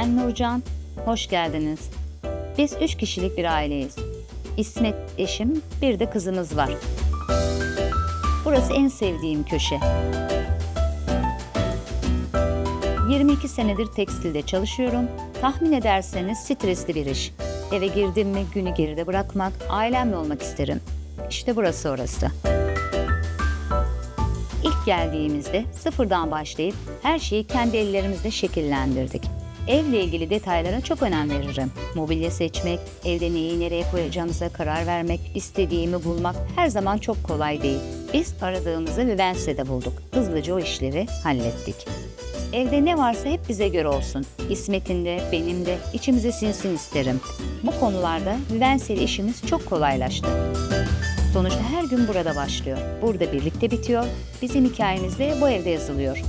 Ben Nurcan. Hoş geldiniz. Biz üç kişilik bir aileyiz. İsmet eşim, bir de kızımız var. Burası en sevdiğim köşe. 22 senedir tekstilde çalışıyorum. Tahmin ederseniz stresli bir iş. Eve girdim mi günü geride bırakmak, ailemle olmak isterim. İşte burası orası. İlk geldiğimizde sıfırdan başlayıp her şeyi kendi ellerimizle şekillendirdik. Evle ilgili detaylara çok önem veririm. Mobilya seçmek, evde neyi nereye koyacağımıza karar vermek, istediğimi bulmak her zaman çok kolay değil. Biz aradığımızı Vivense'de bulduk. Hızlıca o işleri hallettik. Evde ne varsa hep bize göre olsun. İsmet'in de, benim de içimize sinsin isterim. Bu konularda Vivense'li işimiz çok kolaylaştı. Sonuçta her gün burada başlıyor. Burada birlikte bitiyor. Bizim hikayemiz de bu evde yazılıyor.